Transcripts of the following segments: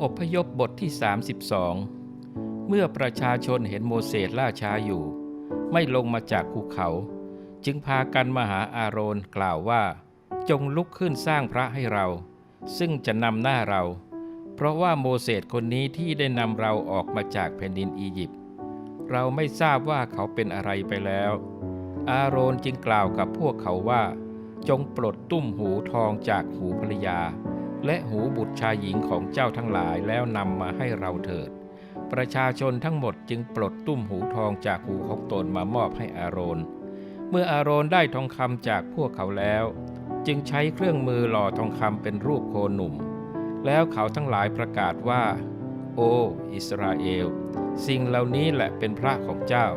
อพยพบทที่ 32 เมื่อประชาชนเห็นโมเสสล่าช้าอยู่ ไม่ลงมาจากภูเขา จึงพากันมาหาอาโรนกล่าวว่า จงลุกขึ้นสร้างพระให้เรา ซึ่งจะนำหน้าเรา เพราะว่าโมเสสคนนี้ที่ได้นำเราออกมาจากแผ่นดินอียิปต์เราไม่ทราบว่าเขาเป็นอะไรไปแล้ว อาโรนจึงกล่าวกับพวกเขาว่า จงปลดตุ้มหูทองจากหูภรรยา และหูบุตรชายหญิงของเจ้าทั้งหลายแล้วนำมาให้เราเถิด ประชาชนทั้งหมดจึงปลดตุ้มหูทองจากหูของตนมามอบให้อาโรน เมื่ออาโรนได้ทองคำจากพวกเขาแล้ว จึงใช้เครื่องมือหล่อทองคำเป็นรูปโคหนุ่ม แล้วเขาทั้งหลายประกาศว่า โอ อิสราเอล สิ่งเหล่านี้แหละเป็นพระของเจ้า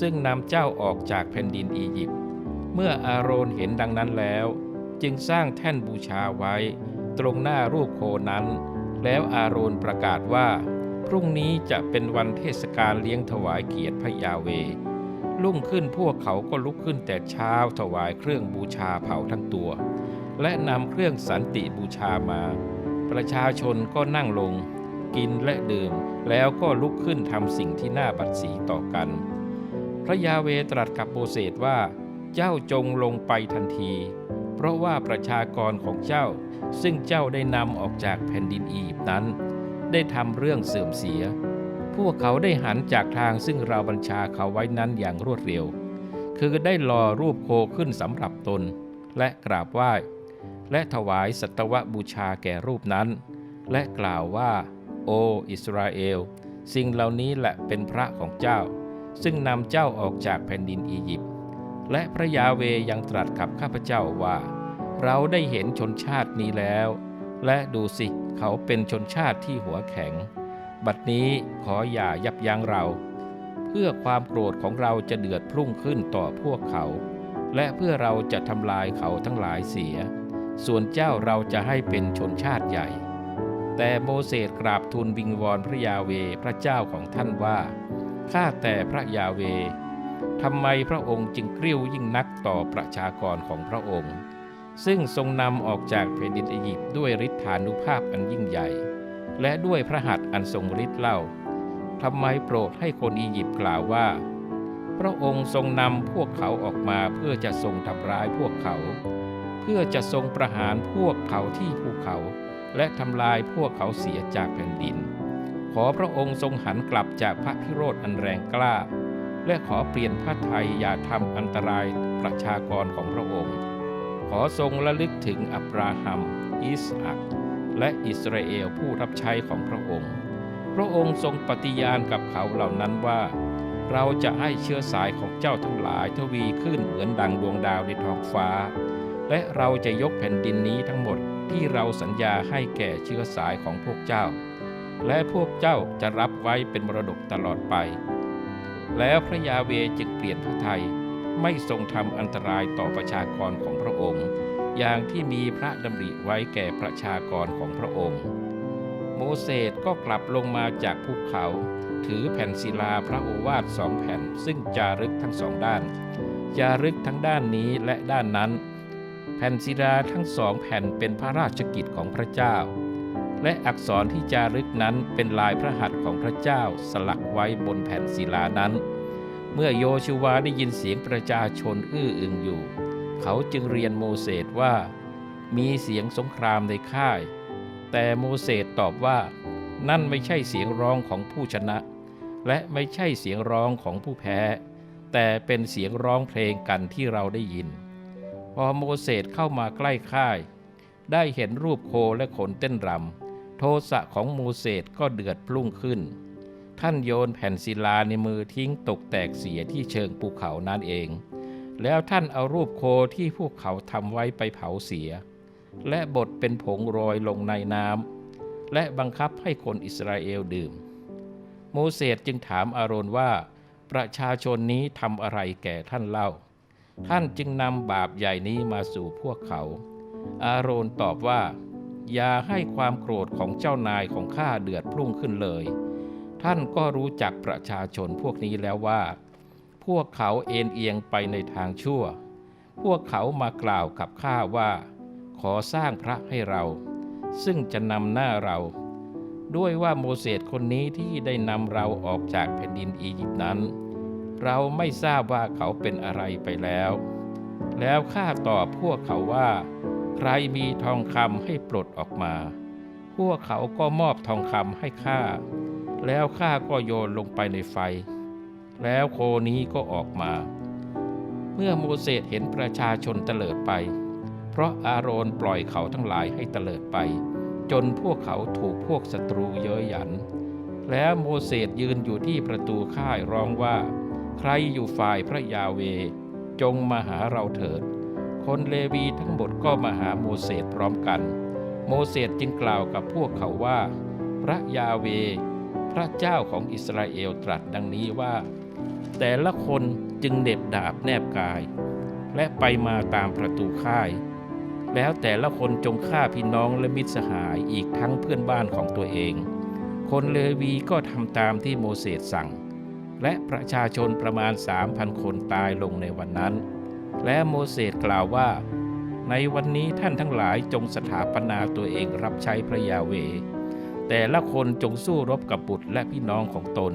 ซึ่งนำเจ้าออกจากแผ่นดินอียิปต์เมื่ออาโรนเห็นดังนั้นแล้ว จึงสร้างแท่นบูชาไว้ ตรงหน้ารูปโคนั้น แล้วอาโรนประกาศว่า พรุ่งนี้จะเป็นวันเทศกาลเลี้ยงถวายเกียรติพระยาเวรุ่งขึ้นพวกเขาก็ลุกขึ้นแต่เช้าถวายเครื่องบูชาเผาทั้งตัว และนำเครื่องสันติบูชามา ประชาชนก็นั่งลง กินและดื่ม แล้วก็ลุกขึ้นทำสิ่งที่น่าบัดสีต่อกัน พระยาเวตรัสกับโมเสสว่า เจ้าจงลงไปทันที เพราะว่าประชากรของเจ้า ซึ่งเจ้าได้นำออกจากแผ่นดินอียิปต์นั้น ได้ทำเรื่องเสื่อมเสีย พวกเขาได้หันจากทางซึ่งเราบัญชาเขาไว้นั้นอย่างรวดเร็ว คือได้รอรูปโคขึ้นสำหรับตน และกราบไหว้ และถวายสัตวบูชาแก่รูปนั้น และกล่าวว่า โอ อิสราเอล สิ่งเหล่านี้แหละเป็นพระของเจ้า ซึ่งนำเจ้าออกจากแผ่นดินอียิปต์ และพระยาเวยังตรัสกับข้าพเจ้าว่า เราได้เห็นชนชาตินี้แล้ว และดูสิเขาเป็นชนชาติที่หัวแข็ง บัดนี้ขออย่ายับยั้งเรา เพื่อความโกรธของเราจะเดือดพรุ่งขึ้นต่อพวกเขา และเพื่อเราจะทำลายเขาทั้งหลายเสีย ส่วนเจ้าเราจะให้เป็นชนชาติใหญ่ แต่โมเสสกราบทูลวิงวอนพระยาเวพระเจ้าของท่านว่าข้าแต่พระยาเว ทำไมพระองค์จึงกริ้วยิ่งนักต่อประชากรของพระองค์ ซึ่งทรงนำออกจากแผ่นดินอียิปต์ด้วยฤทธานุภาพอันยิ่งใหญ่ และด้วยพระหัตถ์อันทรงฤทธิ์เล่าทำไมโปรดให้คนอียิปต์กล่าวว่า พระองค์ทรงนำพวกเขาออกมาเพื่อจะทรงทำร้ายพวกเขา เพื่อจะทรงประหารพวกเขาที่ภูเขา และทำลายพวกเขาเสียจากแผ่นดิน ขอพระองค์ทรงหันกลับจากพระพิโรธอันแรงกล้า และขอเปลี่ยนพระทัยอย่าทำอันตรายประชากรของพระองค์ ขอทรงระลึกถึงอับราฮัม อิสอักและอิสราเอลผู้รับใช้ของพระองค์ พระองค์ทรงปฏิญาณกับเขาเหล่านั้นว่า เราจะให้เชื้อสายของเจ้าทั้งหลายทวีขึ้นเหมือนดังดวงดาวในท้องฟ้า และเราจะยกแผ่นดินนี้ทั้งหมดที่เราสัญญาให้แก่เชื้อสายของพวกเจ้า และพวกเจ้าจะรับไว้เป็นมรดกตลอดไป แล้วพระยาเวจึงเปลี่ยนพระทัยไม่ทรงทำอันตรายต่อประชากรของพระองค์ อย่างที่มีพระดำริไว้แก่ประชากรของพระองค์ โมเสสก็กลับลงมาจากภูเขา ถือแผ่นศิลาพระโอวาทสองแผ่น ซึ่งจารึกทั้งสองด้าน จารึกทั้งด้านนี้และด้านนั้น แผ่นศิลาทั้งสองแผ่นเป็นพระราชกิจของพระเจ้า และอักษรที่จารึกนั้นเป็นลายพระหัตถ์ของพระเจ้าสลักไว้บนแผ่นศิลานั้น เมื่อโยชูวาได้ยินเสียงประชาชนอื้ออึงอยู่ เขาจึงเรียนโมเสสว่า มีเสียงสงครามในค่าย แต่โมเสสตอบว่านั่นไม่ใช่เสียงร้องของผู้ชนะ และไม่ใช่เสียงร้องของผู้แพ้ แต่เป็นเสียงร้องเพลงกันที่เราได้ยิน พอโมเสสเข้ามาใกล้ค่าย ได้เห็นรูปโคและขนเต้นรำ โทสะของโมเสสก็เดือดพลุ่งขึ้น ท่านโยนแผ่นศิลาในมือทิ้งตกแตกเสียที่เชิงภูเขานั่นเอง แล้วท่านเอารูปโคที่พวกเขาทำไว้ไปเผาเสีย และบดเป็นผงโรยลงในน้ำและบังคับให้คนอิสราเอลดื่ม โมเสสจึงถามอาโรนว่า ประชาชนนี้ทำอะไรแก่ท่านเล่า ท่านจึงนำบาปใหญ่นี้มาสู่พวกเขา อาโรนตอบว่า อย่าให้ความโกรธของเจ้านายของข้าเดือดพุ่งขึ้นเลย ท่านก็รู้จักประชาชนพวกนี้แล้วว่า พวกเขาเอ็นเอียงไปในทางชั่ว พวกเขามากล่าวกับข้าว่า ขอสร้างพระให้เรา ซึ่งจะนำหน้าเรา ด้วยว่าโมเสสคนนี้ที่ได้นำเราออกจากแผ่นดินอียิปต์นั้น เราไม่ทราบว่าเขาเป็นอะไรไปแล้ว แล้วข้าตอบพวกเขาว่า ใครมีทองคำให้ปลดออกมา พวกเขาก็มอบทองคำให้ข้า แล้วข้าก็โยนลงไปในไฟ แล้วโคนี้ก็ออกมา เมื่อโมเสสเห็นประชาชนเตลิดไป เพราะอาโรนปล่อยเขาทั้งหลายให้เตลิดไป จนพวกเขาถูกพวกศัตรูเย้ยหยัน แล้วโมเสสยืนอยู่ที่ประตูค่ายร้องว่า ใครอยู่ฝ่ายพระยาเว จงมาหาเราเถิด คนเลวีทั้งหมดก็มาหาโมเสสพร้อมกัน โมเสสจึงกล่าวกับพวกเขาว่า พระยาเว พระเจ้าของอิสราเอลตรัสดังนี้ว่า แต่ละคนจึงเหน็บดาบแนบกาย และไปมาตามประตูค่าย แล้วแต่ละคนจงฆ่าพี่น้องและมิตรสหายอีกทั้งเพื่อนบ้านของตัวเอง คนเลวีก็ทำตามที่โมเสสสั่ง และประชาชนประมาณสามพันคนตายลงในวันนั้น และโมเสสกล่าวว่า ในวันนี้ท่านทั้งหลายจงสถาปนาตัวเองรับใช้พระยาเว แต่ละคนจงสู้รบกับบุตรและพี่น้องของตน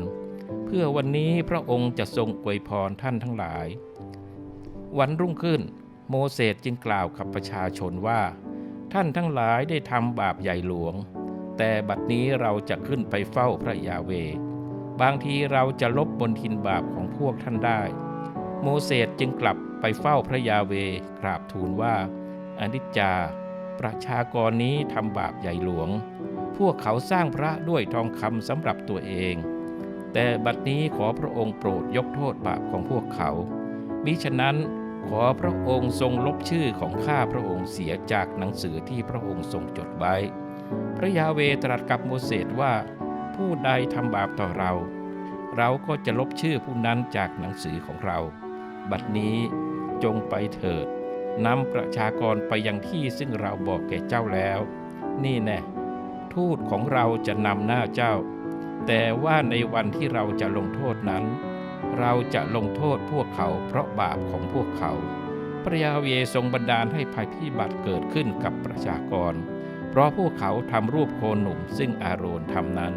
เพื่อวันนี้พระองค์จะทรงอวยพรท่านทั้งหลาย วันรุ่งขึ้น โมเสสจึงกล่าวกับประชาชนว่า ท่านทั้งหลายได้ทำบาปใหญ่หลวง แต่บัดนี้เราจะขึ้นไปเฝ้าพระยาเว บางทีเราจะลบบนทินบาปของพวกท่านได้ โมเสสจึงกลับไปเฝ้าพระยาเวกราบทูลว่าอนิจจา ประชากรนี้ทำบาปใหญ่หลวง พวกเขาสร้างพระด้วยทองคำสำหรับตัวเอง แต่บัดนี้ขอพระองค์โปรดยกโทษบาปของพวกเขา มิฉะนั้นขอพระองค์ทรงลบชื่อของข้าพระองค์เสียจากหนังสือที่พระองค์ทรงจดไว้ พระยาเวตรัสกับโมเสสว่า ผู้ใดทำบาปต่อเรา เราก็จะลบชื่อผู้นั้นจากหนังสือของเรา บัดนี้จงไปเถิดนำประชากรไปยังที่ซึ่งเราบอกแก่เจ้าแล้ว นี่แน่ทูตของเราจะนำหน้าเจ้า แต่ว่าในวันที่เราจะลงโทษนั้น เราจะลงโทษพวกเขาเพราะบาปของพวกเขา พระยาเวทรงบันดาลให้ภัยพิบัติเกิดขึ้นกับประชากร เพราะพวกเขาทำรูปโคนหนุ่มซึ่งอาโรนทำนั้น